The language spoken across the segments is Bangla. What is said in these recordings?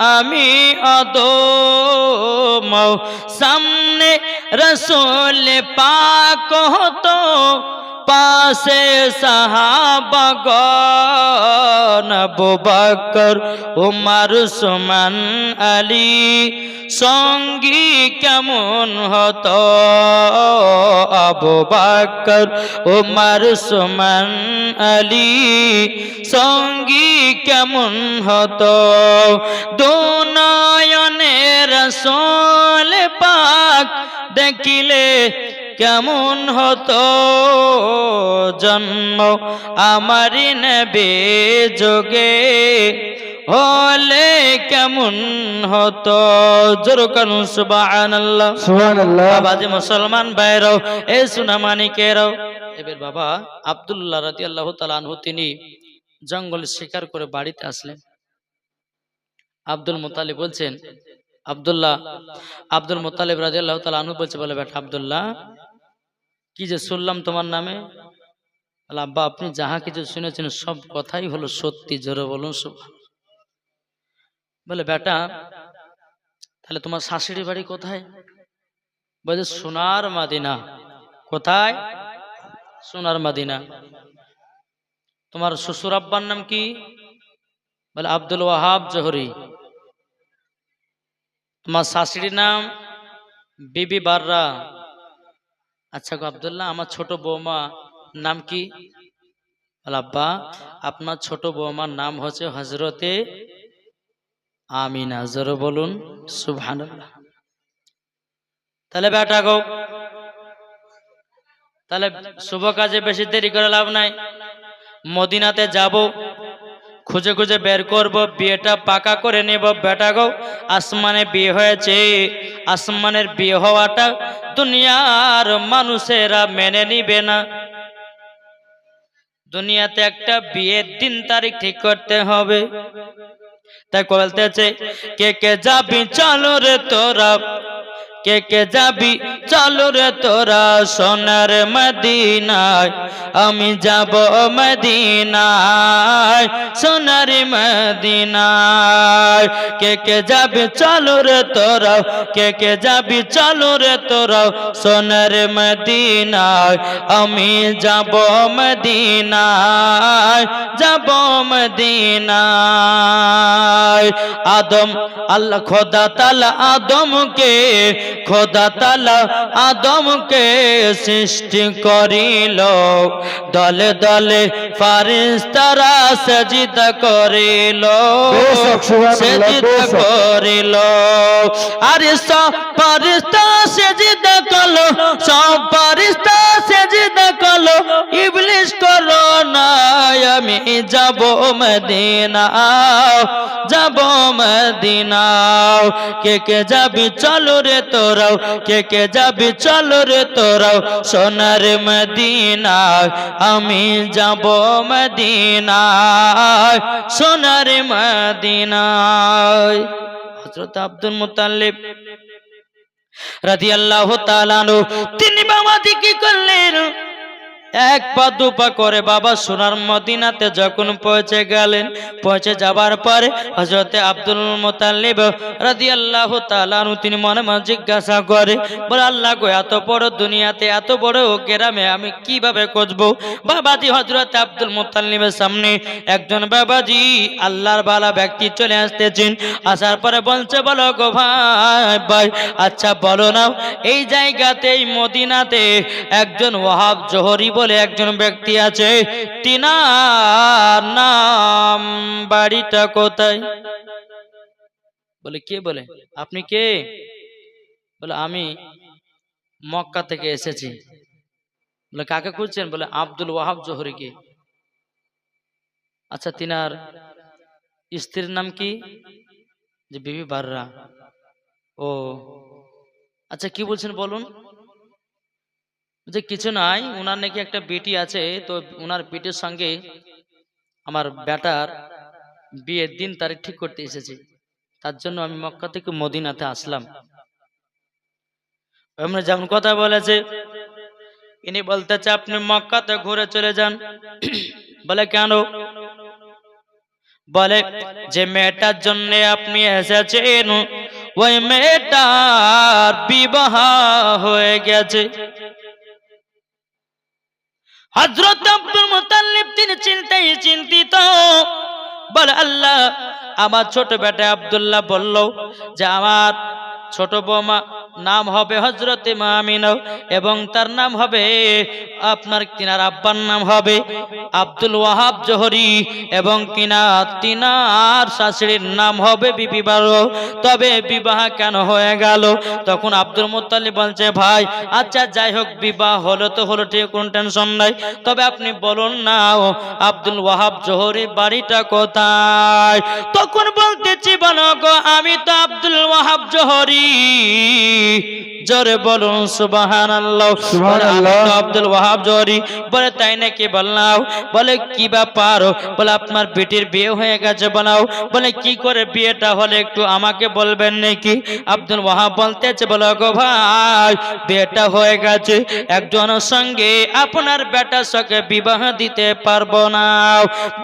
আমি অদম সামনে রসোল পাক হতো। পাশে সাহাবাগন আবু বকর, উমার সুমান আলী। সঙ্গী কেমন হতো? আবু বকর, উমার সুমান আলী। সঙ্গী কেমন হতো? দুনয়নের রসুল পাক দেখিলে কেমন হতো জন্ম আমারি নবে যোগে? হলে কেমন হতো? জোর কানু সুবহানাল্লাহ। সুবহানাল্লাহ। বাবাজি মুসলমান ভাইরাও এ সুনামানিকেরাও এবার বাবা আব্দুল্লাহ রাতি আল্লাহ তালানহু তিনি জঙ্গল শিকার করে বাড়িতে আসলেন। আব্দুল মোতালিব বলছেন আব্দুল্লাহ আব্দুল মোতালিব রাজি আল্লাহ তালানহু বলছে বলে বেটা আব্দুল্লাহ কি যে শুনলাম তোমার নামে? বলে, আব্বা আপনি যাহা কিছু শুনেছেন সব কথাই হলো সত্যি জোরে বলুন বলে বেটা তাহলে তোমার শাশুড়ি বাড়ি কোথায়? বলছে সোনার মাদিনা। কোথায়? সোনার মাদিনা। তোমার শ্বশুর আব্বার নাম কি? বলে আব্দুল ওয়াহাব জহরি। তোমার শাশুড়ির নাম বিবি বাররা। আচ্ছা গো আবদুল্লাহ, আমার ছোট বৌমা নাম কি? আব্বা, আপনার ছোট বৌমার নাম হচ্ছে হজরতে আমিনা। জোরে বলুন, সুবহানাল্লাহ। তাহলে বেটা গো, তাহলে শুভ কাজে বেশি দেরি করে লাভ নাই। মদিনাতে যাব খুঁজে খুঁজে বের করব, বিয়েটা পাকা করে নেব বেটা গো আসমানে বিয়ে হয়েছে। আসমানের বিয়ে হওয়াটা দুনিয়ার মানুষেরা মেনে নিবে না। দুনিয়াতে একটা বিয়ের দিন তারিখ ঠিক করতে হবে। তাই বলতেছে কে কে যাবি চলো রে তোরা। কে কে যাবি? চলো রে তোরা সোনার মদিনায়। আমি যাব মদিনায়, সোনার মদিনায়। কে কে যাবি? চলো রে তোরা। কে কে যাবি? চলো রে তোরা সোনার মদিনায়। আমি যাব মদিনায় যাব মদিনায়। আদম, আল্লাহ খোদা তালা আদমকে খোদা তালা আদমকে সৃষ্টি করিল। দলে দলে ফারিস্তারা সজিদ করিল। বেশক। করিল। আরে সব ফারিস্তা সজিদ করল সব ফারিস্তা সজিদ করল ইবলিশ করল না আমি যাব মদিনা যাব মদিনা কে কে যাবি চলো রে তোরাও, কে কে যাবি চলো রে তোরাও। সোনার মদিনা আমি যাব মদিনা সোনার মদিনায়। হজরত আব্দুল মুতাল্লিব রাদিয়াল্লাহু তাআলা তালানো তিনি বাবা কি করলেন? এক পা, দু পা করে বাবা সোনার মদিনাতে যখন পৌঁছে গেলেন, পৌঁছে যাবার পরে হজরতে আব্দুল মোতাল্লিব রাদি আল্লাহ তালানু তিনি মনে মনে জিজ্ঞাসা করে, বলে, আল্লাহ গো, এত বড় দুনিয়াতে, এত বড় গ্রামে আমি কীভাবে খুঁজবো? বাবাজি হজরত আব্দুল মোতাল্লিবের সামনে একজন বাবাজি আল্লাহর বালা ব্যক্তি চলে আসতেছেন। আসার পরে বলছে, বলো গো ভাই ভাই আচ্ছা বলো না এই জায়গাতে, এই মদিনাতে একজন ওয়াহাব জোহরি বলে একজন ব্যক্তি আছে তিনার নাম বাড়িটা কোথায়? বলে, কে বলে? আপনি কে? বলে, আমি মক্কা থেকে এসেছি। বলে, কাকে খুঁজছেন? বলে, আব্দুল ওয়াহাব জোহরিকে। আচ্ছা তিনার স্ত্রীর নাম কি? যে বিবি বাররা। ও আচ্ছা কি বলছেন বলুন? যে কিছু নাই ওনার নাকি একটা বেটি আছে, তো ওনার বেটির সঙ্গে আমার বেটার বিয়ের দিন তারিখ ঠিক করতে এসেছি। তার জন্য আমি মক্কা থেকে মদিনাতে আসলাম। যেমন কথা বলেছে, ইনি বলতেছে, আপনি মক্কাতে ঘুরে চলে যান। বলে, কেন? বলে, যে মেয়েটার জন্য আপনি এসেছেন, ওই মেয়েটার বিবাহ হয়ে গেছে। হজরত আব্দুল মুতাল্লিব তিনি চিন্তায় চিন্তিত। বলে, আল্লাহ, আমার ছোট বেটা আব্দুল্লাহ বলল যে, আমার ছোট বৌমা নাম হবে হজরতে মামিনাও এবং তার নাম হবে আপনার কিনার আব্বার নাম হবে আব্দুল ওয়াহাব জহরি এবং কিনা তিনার শাশুড়ির নাম হবে বিবি বারো। তবে বিবাহ কেন হয়ে গেল? তখন আব্দুল মুতালিব বলছে, ভাই আচ্ছা যাই হোক, বিবাহ হলো তো হলো, ঠিক, কোন টেনশন নাই। তবে আপনি বলুন না আব্দুল ওয়াহাব জহরি বাড়িটা কোথায়? তখন বলতেছি বলো গো, আমি তো আব্দুল ওয়াহাব জহরি। জোরে বলুন সুবহানাল্লাহ। আব্দুল ওয়াহাব জহরি। বলে তাই নাকি বললাম? বলে কি ব্যাপার? বলে আপনার বেটির বিয়ে হয়ে গেছে বলাও বলে কি করে বিয়েটা হলে একটু আমাকে বলবেন নাকি? আব্দুল ওয়াহাব বলতেছে বলো গো ভাই বিয়েটা হয়ে গেছে। একজনের সঙ্গে আপনার বেটার সঙ্গে বিবাহ দিতে পারব না।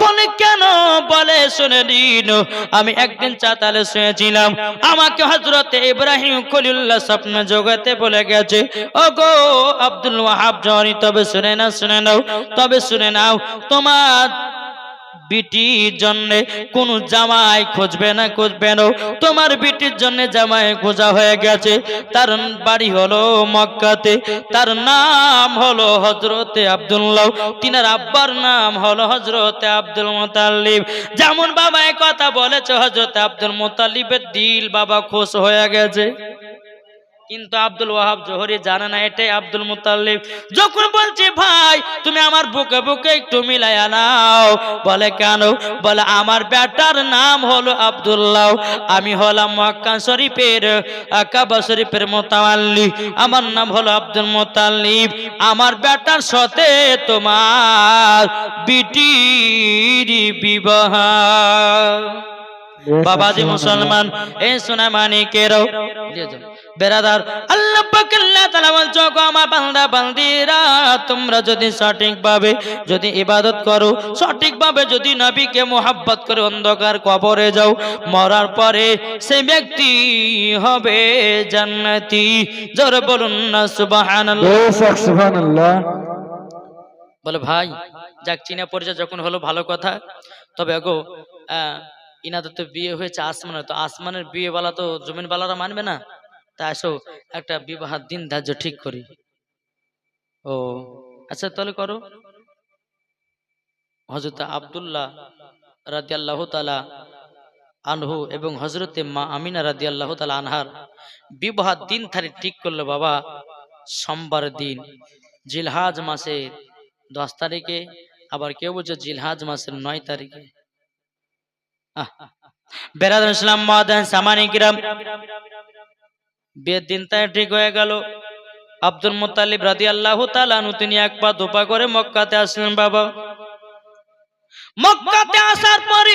বলে কেন? বলে শুনে দিন আমি একদিন চাতালে শুয়েছিলাম। আমাকে হজরতে ইব্রাহিম খলিল্লাহ স্বপ্ন জগতে বলে গেছে ও গো আব্দুল ওয়াহাব, জনি, তবে শুনে না শুনে নাও, তবে শুনে নাও, তোমার বিটির জন্য কোন জামাই খুঁজবে না খুঁজবে না। তোমার বিটির জন্য জামাই খোঁজা হয়ে গেছে। তার বাড়ি হলো মক্কাতে, তার নাম হলো হজরতে আব্দুল্লাহ। তিনার আব্বার নাম হলো হজরতে আব্দুল মোতাল্লিব। যেমন বাবা কথা বলেছে হজরতে আব্দুল মোতাল্লিবের দিল বাবা খুশ হয়ে গেছে। কিন্তু আব্দুল ওয়াহাব জোহরি জানে না এটাই আব্দুল মুতাল্লিব। যখন বলছে ভাই তুমি আমার বুকে বুকে একটু মিলাই নাও। বলে কেন? বলে আমার বেটার নাম হলো আব্দুল্লাহ। আমি হলাম মক্কা শরীফের কাবা শরীফের মোতাল্লি আমার নাম হলো আব্দুল মোতাল্লিব। আমার বেটার সাথে তোমার বিটির বিবাহ। বাবাজি মুসলমান এই সোনা মানিকেরও বেরাদার আল্লাহ পাক আল্লাহ তাআলা বলছো গো আমার বান্দা বান্দিরা তোমরা যদি সঠিকভাবে যদি ইবাদত করো সঠিকভাবে যদি নবীকে মোহাব্বত করে অন্ধকার কবরে যাও মরার পরে সেই ব্যক্তি হবে জান্নাতি। জোরে বলুন না সুবহানাল্লাহ। বলে ভাই যাক চিনা পরিচয় যখন হলো ভালো কথা। তবে গো আহ, ইনাদের তো বিয়ে হয়েছে আসমানে তো আসমানের বিয়ে বালা তো জমিন বালারা মানবে না? তা আসো একটা বিবাহের দিন ধার্য ঠিক করি। ও আচ্ছা তাহলে করো। হজরত আবদুল্লাহ রাজি আল্লাহ তালা আনহু এবং হজরতে মা আমিনা রাজি আল্লাহ তালা আনহার বিবাহ দিন তারিখ ঠিক করল বাবা সোমবার দিন। জিলহাজ মাসের দশ তারিখে আবার কেউ বলছে জিলহাজ মাসের নয় তারিখে। আহ, বেরাদুল ইসলাম মহাদান সামানি কিরাম বিয়ের দিন তাই ঠিক হয়ে গেল। আব্দুল মোতালিব রাদি আল্লাহ তালানু তিনি এক পা দুপা করে মক্কাতে আসলেন বাবা। মক্কাতে আসার পরে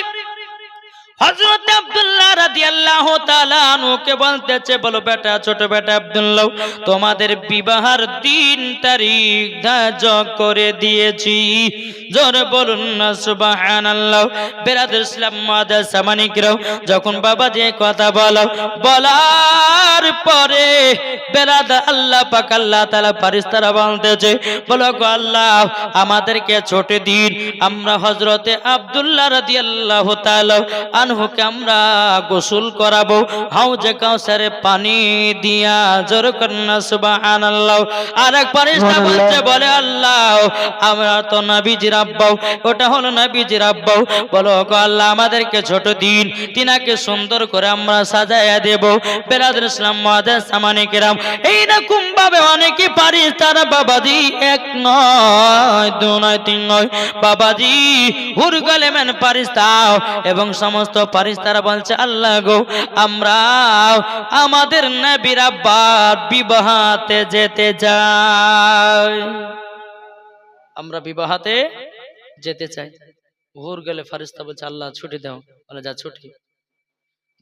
হযরত আব্দুল্লাহ রাদিয়াল্লাহু তাআলা আনহুকে বলতেছে, বলো বেটা, ছোট বেটা আব্দুল্লাহ, তোমাদের বিবাহের দিন তারিখ ধার্য করে দিয়েছি। জোরে বলুন না, সুবহানাল্লাহ। ইসলাম মাদার যখন বাবা যে কথা বলো, বলার পরে বেরাদ আল্লাহ পাক, আল্লাহ তাআলা ফারিস্তারা বলতেছে, বলো গো আল্লাহ, আমাদেরকে ছোট দিন, আমরা হযরতে আব্দুল্লাহ রাদিয়াল্লাহু তাআলা আনহুকে আমরা গোসল করাবো। হাউজে কাউসারে পানি দিয়া জোর কন্যা ফারিস্তা বলছে বলে আল্লাহ আমরা তো নবীজির আব্বাও ওটা হলো নবীজির আব্বাও বলো আল্লাহ আমাদেরকে ছোট দিন তিনাকে সুন্দর করে আমরা সাজাইয়া দেব। বেরাদুল ইসলাম মহাদেশ সামানিকেরাম এইরকম ভাবে অনেকে পারি তারা বাবাজি এক নয় দু নয় তিন নয়। বাবাজি হুর গলেমেন পারিস তাও। এবং সমস্ত পারিস তারা বলছে, আল্লাহ গো আমরা আমাদের নবীর আব্বার বিবাহাতে যেতে যাই আমরা বিবাহাতে যেতে চাই। হুর গেলে ফারিস্তা বলছে, আল্লাহ, ছুটি দাও। বলে, যা ছুটি।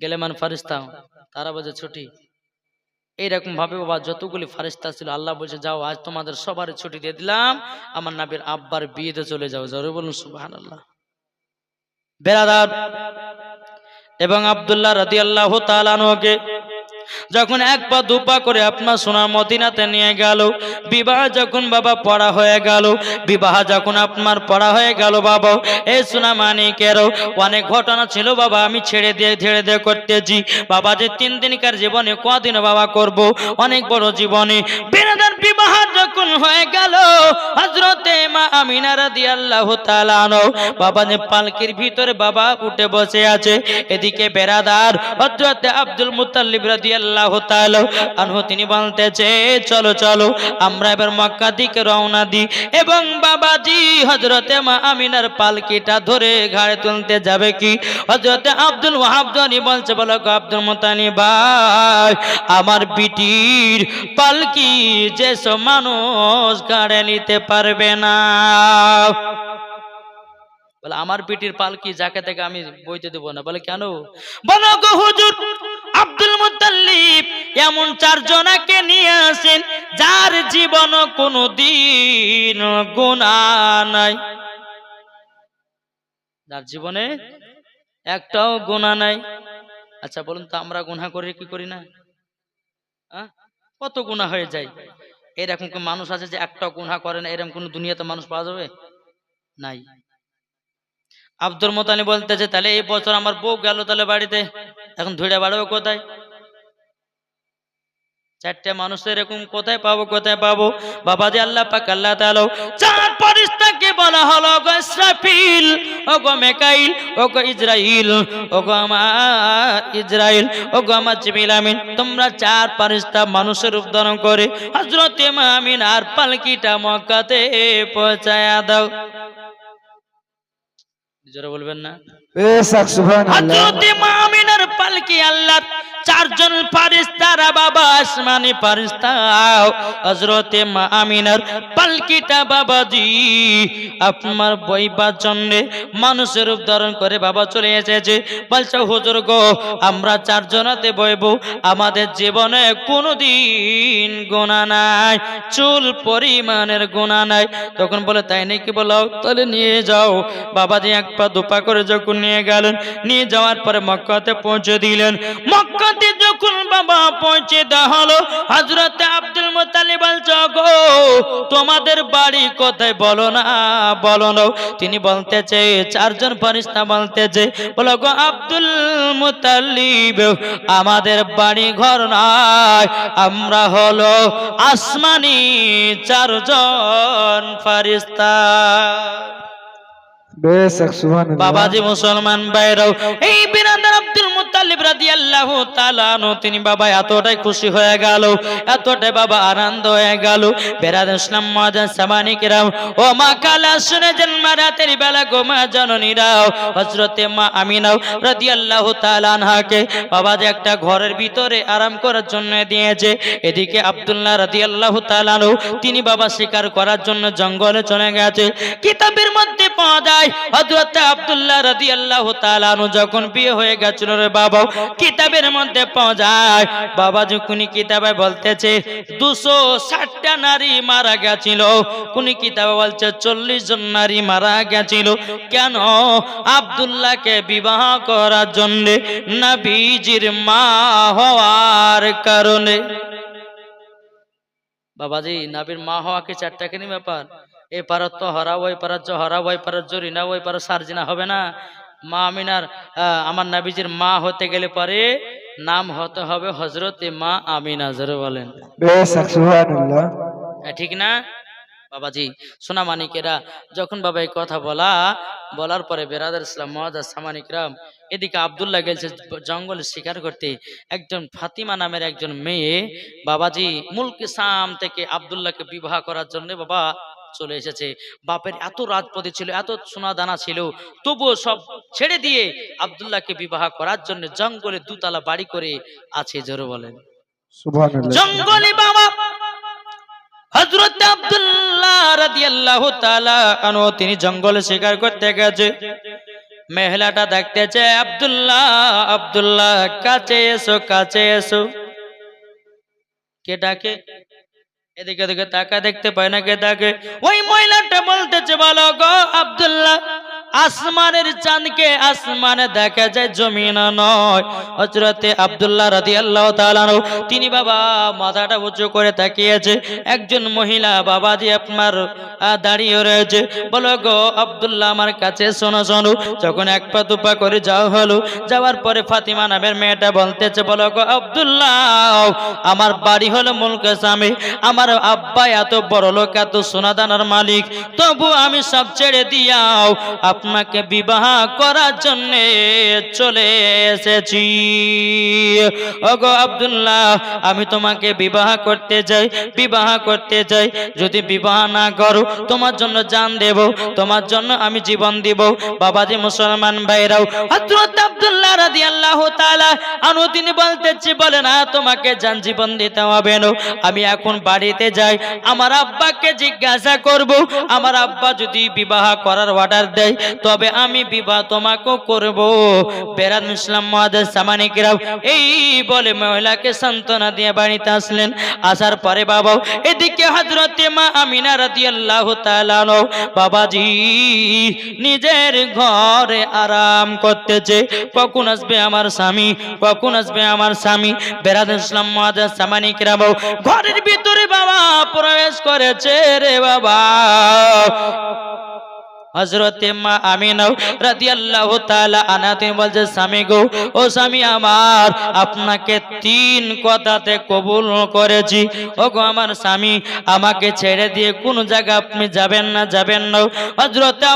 গেলে মান ফারিস্তা, তারা বলছে, ছুটি। এইরকম ভাবে বাবা যতগুলি ফারিস্তা ছিল, আল্লাহ বলছে, যাও, আজ তোমাদের সবার ছুটি দিয়ে দিলাম। আমার নাবির আব্বার বিয়েতে চলে যাও। জোরে বলুন সুবাহান আল্লাহ বেরাদার এবং আবদুল্লাহ রাদি আল্লাহ তালানোকে যখন এক পা দু পা করে আপনার সোনার মদিনাতে নিয়ে গেল, বিবাহ যখন বাবা পড়া হয়ে গেল, বিবাহ যখন আপনার পড়া হয়ে গেল, বাবা এই সোনা মানিকেরও অনেক ঘটনা ছিল বাবা, আমি ছেড়ে দিয়ে ছেড়ে দিয়ে করতেছি। বাবা যে তিন দিনকার জীবনে কদিন বাবা করব? অনেক বড় জীবনে। বিবাহ যখন হয়ে গেল হজরতে মা আমিনা রাদি আল্লাহ বাবা যে পালকির ভিতরে বাবা উঠে বসে আছে, এদিকে বেরাদার হজরতে আব্দুল মুতাল্লিব রাদি আল্লাহ আনহু, তিনি বলতেছে, চলো চলো, আমরা এবার মক্কা দিকে রওনা দিই। এবং বাবাজি হজরতে মা আমিনার পালকিটা ধরে ঘাড়ে তুলতে যাবে কি? হজরতে আব্দুল ওয়াহাব ধনী বলছে, বলো আব্দুল মুতানি ভাই, আমার বিটির পালকি যেসব মানুষ ঘাড়ে নিতে পারবে না। বলে, আমার পিটির পালকি যাকে থেকে আমি বইতে দেবো না। বলে, কেন? বলো গো হুজুর আব্দুল মুতাল্লিব এমন চারজনাকে নিয়ে আসেন যার জীবন কোনো দিন গুণা নাই। যার জীবনে একটাও গুণা নাই। আচ্ছা বলুন তো আমরা গুণা করি কি করি না? কত গুণা হয়ে যায়? এরকম কোন মানুষ আছে যে একটা গুণা করে না, এরকম কোন দুনিয়াতে মানুষ পাওয়া যাবে? নাই। আব্দুল মোতানি বলতেছে, তাহলে এই বছর আমার বউ গেল তাহলে বাড়িতে, এখন ধুড়ে বাড়াবে কোথায়? চারটে মানুষ এরকম কোথায় পাবো কোথায় পাবো? বাবাজি আল্লাহ পাক, আল্লাহ তাআলা চার ফেরেশতাকে বলা হলো গো ইসরাফিল ও গো মেকাইল ও গো ইসরাইল ও গো আমার ইসরাইল ও গো আমার জিবিল আমিন। তোমরা চার ফেরেশতা মানুষের রূপ ধারণ করে হযরতে মামিন আর পালকিটা মক্কাতে পৌঁছায়া দাও। জোরে বলবেন না? মামিনার পালকি আল্লাহ চারজন বাবা বাবাজি, আপনার বইবার মানুষের রূপ ধারণ করে বাবা চলে এসেছে। বলছে, হুজুর গো, আমরা চারজনাতে বইব, আমাদের জীবনে কোনোদিন গোনা নাই, চুল পরিমাণের গোনা নাই। তখন বলে, তাই নাকি বলো? তাহলে নিয়ে যাও। বাবাজি এক পা দুপা করে যখন নিয়ে গেলেন। নিয়ে যাওয়ার পরে মক্কাতে পৌঁছে দিলেন। মক্কাতে যখন বাবা পৌঁছে দেওয়া হলো হজরতে আব্দুল মোতালিব গো তোমাদের বাড়ি কোথায়? বলো না বলো না। তিনি বলতেছে, চারজন ফরিস্তা বলতেছে, বলো গো আব্দুল মুতালিব, আমাদের বাড়ি ঘর নাই। আমরা হলো আসমানি চারজন ফারিস্তা বাবাজি মুসলমান বাইরাও এই আব্দুল রাদিয়াল্লাহু তাআলা আনহু, তিনি বাবা খুশি হয়ে গেল বাবা আনন্দ হয়ে গেল। ইসলাম সামানি ও মা কালা শুনে রাতের বেলা মা রাদিয়াল্লাহু তাআলা একটা ঘরের ভিতরে আরাম করার জন্য দিয়েছে। এদিকে আব্দুল্লাহ রাদিয়াল্লাহু তাআলা তিনি বাবা শিকার করার জন্য জঙ্গলে চলে গেছে। কিতাবের মধ্যে পাওয়া যায় চল্লিশ কেন? বিবাহ করার জন্য নবীজির মা হওয়ার কারণে। বাবাজি, নাবির মা হওয়া কি ব্যাপার? এ পারত তো হরাও ওই পারার হরাও ওই পারার জরিনা ওই পারার সার্জিনা হবে না? মা আমিনার আমার নাবিজির মা হতে গেলে পরে নাম হতে হবে হজরতে মা আমিনা জোরে বলেন। ঠিক না? বাবাজি সোনা মানিকেরা যখন বাবা এই কথা বলা বলার পরে বেরাদার ইসলাম মহাদার সামানিকরাম এদিকে আবদুল্লাহ গেছে জঙ্গলে শিকার করতে। একজন ফাতিমা নামের একজন মেয়ে বাবাজি মুলকি সাম থেকে আবদুল্লাহকে বিবাহ করার জন্য বাবা চলে এসেছে। বাপের এত রাজপদে ছিল এত সোনা দানা ছিল তবুও সব ছেড়ে দিয়ে আবদুল্লাহকে বিবাহ করার জন্য জঙ্গলে দুতলা বাড়ি করে আছে জোরে বলেন। জঙ্গলি বাবা হযরত আব্দুল্লাহ রাদিয়াল্লাহু তাআলা আনহু তিনি জঙ্গলে শিকার করতে গেছে। মহিলাটা দেখতেছে আব্দুল্লাহ আব্দুল্লাহ কাছে এসো কাছে এসো। কে ডাকে? এদিকে এদিকে তাকা দেখতে পায় না কে তাকে। ওই মহিলাটা বলো আসমানের চাঁদকে আসমানে দেখা যায়, জমিন নয়। হজরতে আব্দুল্লাহ রাদি আল্লাহ তিনি বাবা মাথাটা উঁচু করে তাকিয়েছে। একজন মহিলা বাবাজি আপনার দাঁড়িয়ে রয়েছে। বলো গো, আবদুল্লাহ আমার কাছে শোনো শোনো। যখন এক পা দুপা করে যাওয়া হলো, যাওয়ার পরে ফাতিমা নামের মেয়েটা বলতেছে, বলো গো, আবদুল্লাহ, আমার বাড়ি হলো মুলকে স্বামী আমার আব্বা এত বড় লোক এত সোনাদানার মালিক। তবু আমি সব ছেড়ে দিয়াও আপনাকে বিবাহ করার জন্য চলে এসেছি। ওগো আব্দুল্লাহ, আমি তোমাকে বিবাহ করতে চাই বিবাহ করতে চাই যদি বিবাহ না করো, তোমার জন্য জান দেব, তোমার জন্য আমি জীবন দিব। বাবাজি মুসলমান ভাইরাও, হযরত আব্দুল্লাহ রাদিয়াল্লাহু তাআলা আনু তিনি বলতেছি, বলে না, তোমাকে জান জীবন দিতে হবে না। আমি এখন বাড়িতে যাই, আমার আব্বাকে জিজ্ঞাসা করব, আমার আব্বা যদি বিবাহ করার অর্ডার দেয় তবে আমি বিবাহ তোমাকেও করব। বেরাদ ইসলাম মহাদেশ সামানিকরাও এই বলে মহিলাকে সান্ত্বনা দিয়ে বাড়িতে আসলেন। আসার পরে বাবাও এদিকে হজরতে মা আমিনা তাআলা আনহু, বাবাজি নিজের ঘরে আরাম করতেছে। কখন আসবে আমার স্বামী? কখন আসবে আমার স্বামী? বেরাদ ইসলাম মহাদেশ সামানিকরাও ঘরের ভিতরে বাবা প্রবেশ করেছে রে বাবা। হজরতে মা আমিনাও রাদিয়াল্লাহু তাআলা স্বামী গো, ও স্বামী আমার, আপনাকে তিন কথাতে কবুল করেছি। ও গো আমার স্বামী, আমাকে ছেড়ে দিয়ে কোন জায়গা আপনি যাবেন না যাবেন না।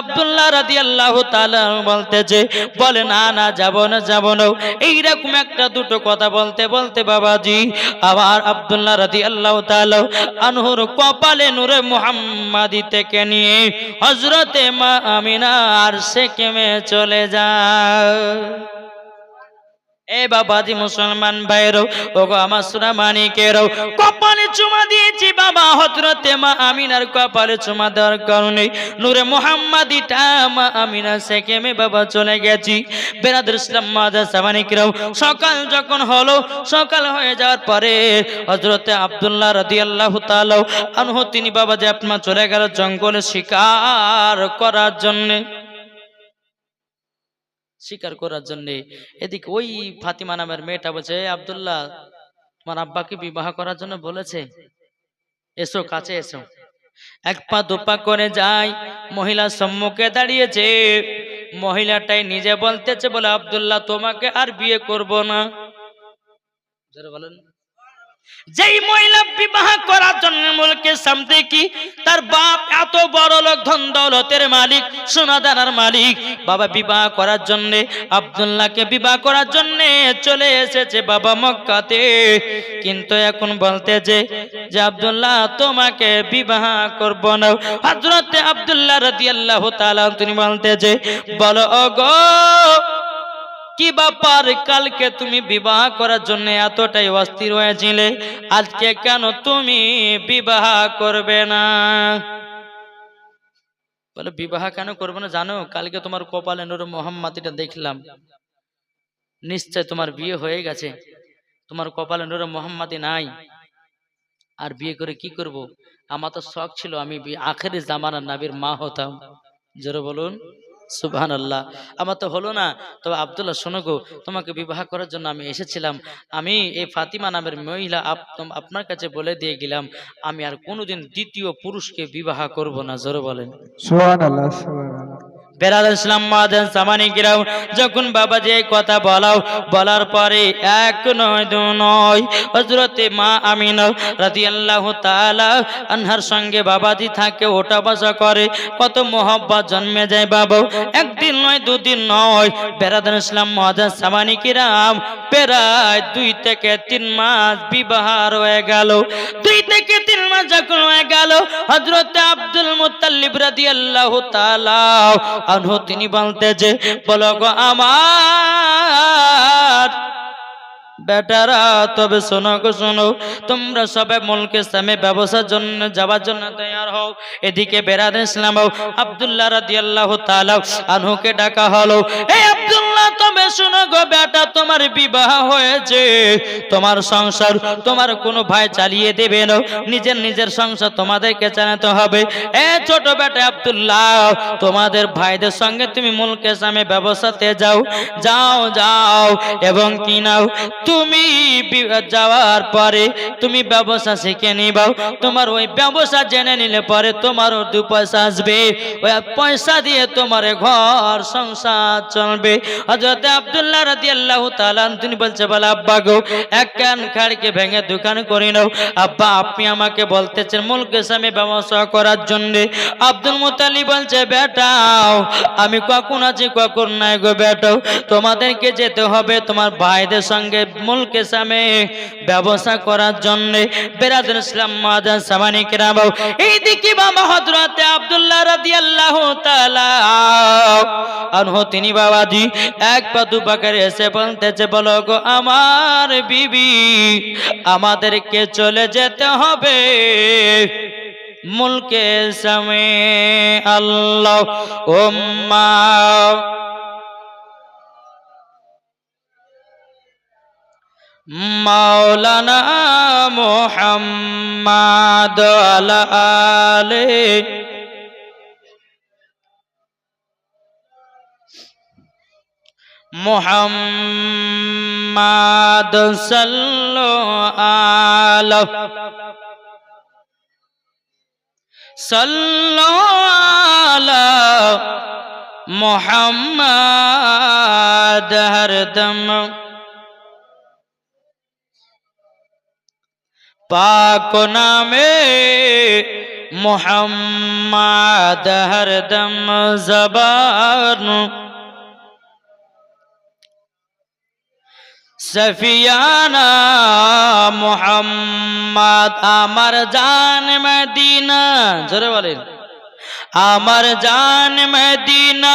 আব্দুল্লাহ রাদিয়াল্লাহু তাআলা বলতেছে, বলে, না না, যাব না যাব না। এইরকম একটা দুটো কথা বলতে বলতে বাবাজি আবার আব্দুল্লাহ রাদিয়াল্লাহু তাআলা আনহুর কপালে নূরে মুহাম্মাদি থেকে নিয়ে হজরতে মা আমিনার সেকেমে চলে যায় এ বাবাজি মুসলমান আমার মানিকেরও কপালে চুমা দিয়েছি বাবা মা আমিনার কপালে চুমা দেওয়ার কারণে। নূরে মোহাম্মদিটা মা আমিনা বাবা চলে গেছি। বেরাদুল ইসলাম মাদাস সকাল যখন হলো, সকাল হয়ে যাওয়ার পরে হজরতে আব্দুল্লাহ রাদিয়াল্লাহু তাআলা আনহু তিনি বাবা যে আপনার চলে গেল জঙ্গলে শিকার করার জন্যে। স্বীকার করার জন্য। এদিকে ওই ফাতিমা নামের মেয়েটা বলছে আবদুল্লাহ, তোমার আব্বাকে বিবাহ করার জন্য বলেছে। এসো, কাছে এসো। এক পা দুপা করে যাই মহিলা সম্মুখে দাঁড়িয়েছে। মহিলাটাই নিজে বলতেছে, বলে, আবদুল্লাহ, তোমাকে আর বিয়ে করব না। বলেন। যেই মহিলা বিবাহ করার জন্য মুলকে সামনে কি তার বাপ এত বড় লোক, ধন দৌলতের মালিক, সোনাদানার মালিক। বাবা বিবাহ করার জন্য, আব্দুল্লাহকে বিবাহ করার জন্য চলে এসেছে বাবা মক্কাতে। কিন্তু এখন বলতেছে যে আব্দুল্লাহ, তোমাকে বিবাহ করব না। হযরতে আব্দুল্লাহ রাদিয়াল্লাহু তাআলা তিনি বলতেছে বলো, ওগো কি ব্যাপার? কালকে তুমি বিবাহ করার জন্য এতটাই অস্থির হয়েছিলে। আজকে কেন তুমি বিবাহ করবে না? বলে, বিবাহ কেন করবে না জানো? কালকে তোমার কপালে নুর মোহাম্মদ দেখলাম। নিশ্চয় তোমার বিয়ে হয়ে গেছে। তোমার কপালে নুর মোহাম্মদী নাই। আর বিয়ে করে কি করব? আমার তো শখ ছিল আমি আখেরি জামানার নাবির মা হতাম। জোরে বলুন। সুবহান আল্লাহ আমার তো হলো না। তবে আবদুল্লাহ, শোনো গো, তোমাকে বিবাহ করার জন্য আমি এসেছিলাম। আমি এই ফাতিমা নামের মহিলা আপ- আপনার কাছে বলে দিয়ে গেলাম, আমি আর কোনোদিন দ্বিতীয় পুরুষকে বিবাহ করব না। জোরে বলেন। সুবহানাল্লাহ সুবহানাল্লাহ। বেলাল ইসলাম মাদান সামানি গিরাও, যখন বাবা যে কথা বলাও, বলার পরে এক নয়, দু নয় হজরতে মা আমিনা রাদিয়াল্লাহু তাআলা আনহার সঙ্গে বাবাজি থাকে, ওটা বসা করে, কত মোহব্বত জন্মে যায় বাবা। একদিন নয়, দুদিন নয় বেরাদান ইসলাম মাদান সামানি কিরাম প্রায় দুই থেকে তিন মাস বিবাহ হয়ে গেল। দুই থেকে তিন মাস যখন হয়ে গেল হজরতে আব্দুল মুতাল্লিব রাদিয়াল্লাহু তাআলা আনহু তিনি বলতে যে বলো গো আমার বেটারা, তবে শোনো গো, শোনো। তোমরা সবাই মুলকে সামে ব্যবসার জন্য, যাওয়ার জন্য তৈয়ার হও। এদিকে বেরাদ ইসলাম আব্দুল্লাহ রাদিয়াল্লাহু তাআলা আনহুকে ডাকা হলো। এই আব্দুল্লাহ, তবে শোনো গো বেটা, তোমার বিবাহ হয়েছে। তোমার সংসার তোমার কোনো ভাই চালিয়ে দেবে না। নিজের নিজের সংসার তোমাদেরকে চালাতে হবে। এ ছোট বেটা আব্দুল্লাহ, তোমাদের ভাইদের সঙ্গে তুমি মুলকে সামে ব্যবসাতে যাও। যাও যাও, এবং কি নাও তুমি যাওয়ার পরে তুমি ব্যবসা শিখে নিবাও। তোমার ওই ব্যবসা জেনে নিলে পরে তোমারও দু পয়সা আসবে। ওই পয়সা দিয়ে তোমার ঘর সংসার চলবে। হজরত আব্দুল্লাহ রাদি আল্লাহ তালান তিনি বলছে, বলে, আব্বা গো, এক কান খাড়কে ভেঙে দোকান করে নাও। আব্বা, আপনি আমাকে বলতেছেন মুলকে সামনে ব্যবসা করার জন্য। আব্দুল মুতালি বলছে বেটাও আমি কখন আছি, কখন নাই গো বেটাও তোমাদেরকে যেতে হবে, তোমার ভাইদের সঙ্গে মুলকে সামে ব্যবসা করার জন্য বেরাদুল ইসলাম মাদান সামানি কেরাম। এইদিকে বাবা হজরতে আব্দুল্লাহ রাদিয়াল্লাহু তাআলা আনহু, তিনি বাবাজি, এক পা দু পা করে এসে বলতেছে, বলো গো, আমার বিবি, আমাদেরকে চলে যেতে হবে। মুলকে সামে আল্লাহ ওম্মা মাওলানা মোহাম্মদ আলে মোহাম্মদ সাল্লো আলো। সাল্লো আলা মোহাম্মদ হরদম। পাক নামে মোহাম্মদ হরদম জবান। সফিয়ানা মোহাম্মদ, আমার জান মদিনা। জোরে বলেন। আমার জান মদিনা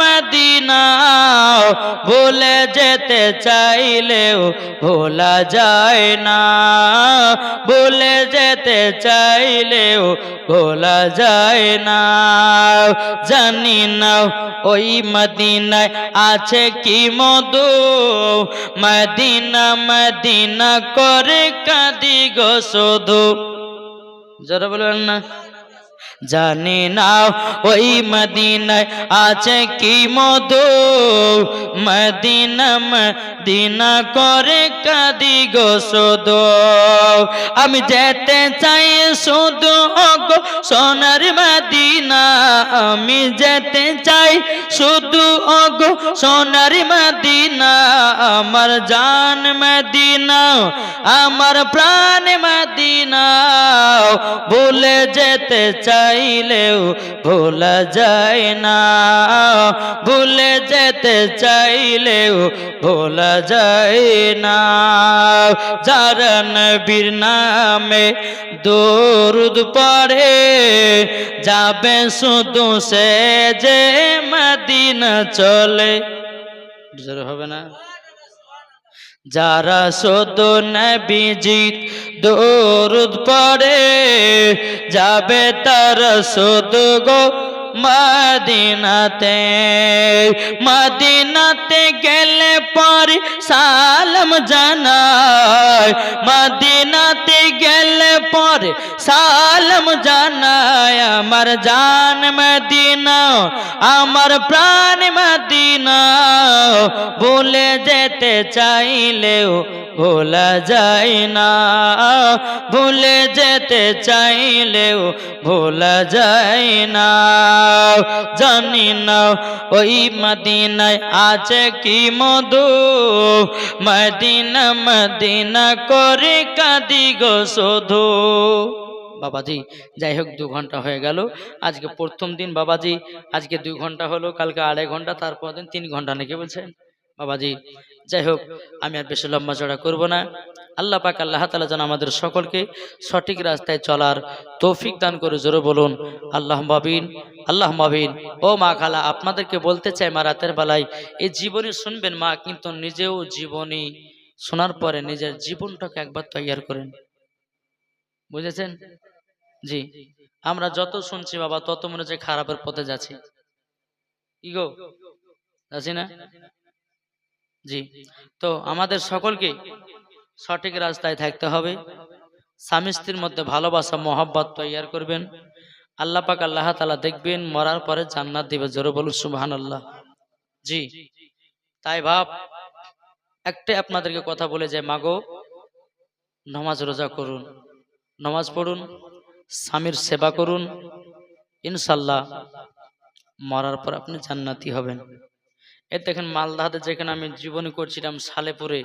মদিনা ভুলে যেতে চাইলেও ভোলা যায় না। ভুলে যেতে চাইলেও ভোলা যায় না। জানি না ওই মদিনায় আছে কি মধু। মদিনা মদিনা করে কাঁদি গো শুধু। যারা বলবেন না। জানি না ওই মদিনায় আছে কি মধু। মদিনা মদিনা করে কাদি গো শুধু। আমি যেতে চাই শুধু গো সোনার মদিনা। আমি যেতে চাই শুধু গো সোনার মদিনা। আমার জান মদিনা, আমার প্রাণ মদিনা। ভুলে যেতে চাইলেও ভোলা যায় না। ভুলে যেতে চাইলেও ভোলা যায় না। যারা নবীর নামে দরুদ পড়ে, যাবে শুধু সে যে মদিনা চলে। হবে না? যারা শুধু নবীজির দরুদ পড়ে, যাবে তারা শুধু গো মদিনাতে। মদিনাতে গেলে পরে সালাম জানায়। মদিনাতে গেলে পর সালাম জানায়, আমার জান মদিনা, আমার প্রাণ মদিনা। ভুলে যেতে চাইলেও ভোলা যায় না। ভুলে যেতে চাইলেও ভোলা যায় না। জানি না ওই মদিনায় আছে কি মধু। মদিনা মদিনা করে কাঁদি গো শুধু। বাবাজি, যাই হোক, দু ঘণ্টা হয়ে গেল। আজকে প্রথম দিন বাবাজি, আজকে দুই ঘণ্টা হলো, কালকে আড়াই ঘণ্টা তারপর দিন তিন ঘণ্টা নাকি বলছেন? বাবাজি যাই হোক আমি আর বেশি লম্বা চড়া করব না। আল্লাহ পাক, আল্লাহ তালা যেন আমাদের সকলকে সঠিক রাস্তায় চলার তৌফিক দান করে জোরে বলুন আল্লাহ মাবিন আল্লাহ মাবিন ও মা খালা, আপনাদেরকে বলতে চাই, মা রাতের বেলায়, এই জীবনী শুনবেন, মা কিন্তু নিজেও জীবনী শোনার পরে নিজের জীবনটাকে একবার তৈয়ার করেন। বুঝেছেন? জি। আমরা যত শুনছি বাবা, তত মনে হচ্ছে খারাপের পথে যাচ্ছি। ইগো যাচ্ছি না? জি। তো আমাদের সকলকে সঠিক রাস্তায় থাকতে হবে। স্বামী স্ত্রীর মধ্যে ভালোবাসা, মহব্বত তৈয়ার করবেন। আল্লাহ পাক আল্লাহ তালা দেখবেন, মরার পরে জান্নাত দিবে জোরে বলুন সুবহান আল্লাহ জি। তাই ভাব, একটাই আপনাদেরকে কথা বলে যে মাগো, নমাজ রোজা করুন, নমাজ পড়ুন, স্বামীর সেবা করুন, ইনশাল্লাহ মরার পর আপনি জান্নাতি হবেন। এ দেখেন মালদাহাতে যেখানে আমি জীবনী করছিলাম সালেপুরে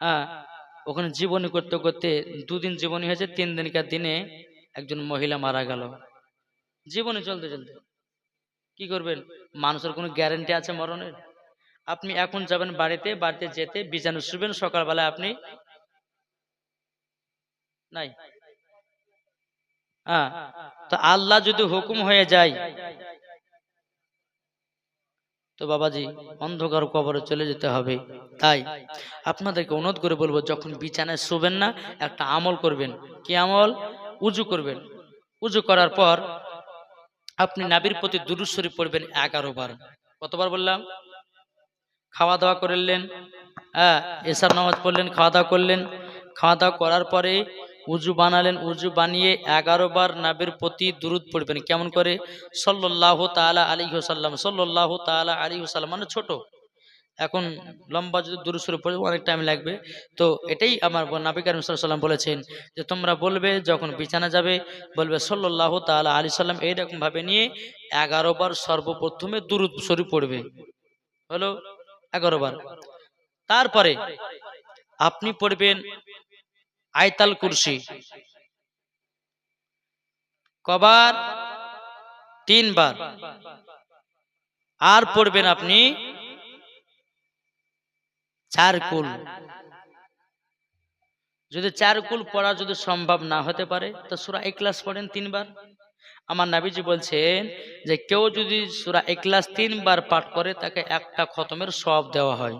হ্যাঁ ওখানে জীবনী করতে করতে দুদিন জীবনী হয়েছে, তিন দিনকার দিনে একজন মহিলা মারা গেল। জীবনী চলতে চলতে। কি করবেন? মানুষের কোনো গ্যারেন্টি আছে মরণের? আপনি এখন যাবেন বাড়িতে বাড়িতে যেতে বিজানু শুবেন, সকালবেলা আপনি নাই। হ্যাঁ তো আল্লাহ যদি হুকুম হয়ে যায় তো বাবাজি, অন্ধকার কবরে চলে যেতে হবে। তাই আপনাদেরকে অনুরোধ করে বলব, যখন বিছানায় শোবেন না, একটা আমল করবেন। কি আমল? উজু করবেন। উজু করার পর আপনি নাবির প্রতি দুরুশ্বরী পড়বেন এগারো বার। কতবার বললাম? খাওয়া দাওয়া করলেন হ্যাঁ এসার নামাজ পড়লেন খাওয়া দাওয়া করলেন। খাওয়া দাওয়া করার পরে উজু বানালেন, উজু বানিয়ে এগারো বার নাবির প্রতি দুরুদ পড়বেন। কেমন করে? সল্লাহ তালা আলী হোসাল্লাম সল্লাহ তালা আলী হোসাল্লাম মানে ছোট। এখন লম্বা যদি দুরুসুরে পড়ে, অনেক টাইম লাগবে। তো এটাই আমার নাবি কারিম সাল্লাম বলেছেন যে, তোমরা বলবে যখন বিছানা যাবে, বলবে সল্লাহ তালা আলী সাল্লাম এইরকম ভাবে নিয়ে এগারো বার সর্বপ্রথমে দুরুদ শরীফ পড়বে। হলো এগারো বার। তারপরে আপনি পড়বেন আয়তাল কুরসি। কবার? তিনবার। আর পড়বেন আপনি চার কুল যদি চার কুল পড়া যদি সম্ভব না হতে পারে, তো সুরা একলাস পড়েন তিনবার। আমার নাবিজি বলছেন যে কেউ যদি সুরা একলাস তিনবার পাঠ করে, তাকে একটা খতমের সব দেওয়া হয়।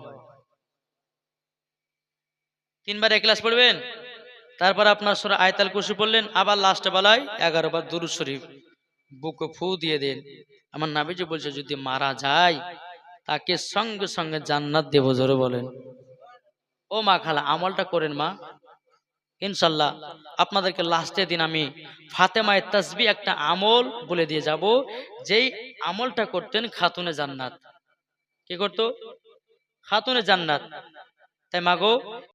তিনবার একলাস পড়বেন? তারপর আপনার সুরা আয়তাল কুশি পড়লেন, আবার লাস্টে বেলায় এগারো বার দুরু শরীফ, বুকে ফু দিয়ে দেন। আমার নাবিজি বলছে, যদি মারা যায়, তাকে সঙ্গে সঙ্গে জান্নাত দেব, জোরে বলেন। ও মা খালা, আমলটা করেন মা। ইনশাল্লাহ, আপনাদেরকে লাস্টের দিন আমি ফাতেমায় তাসবি একটা আমল বলে দিয়ে যাব, যেই আমলটা করতেন খাতুনে জান্নাত। কি করতো? খাতুনে জান্নাত। তাই মাগো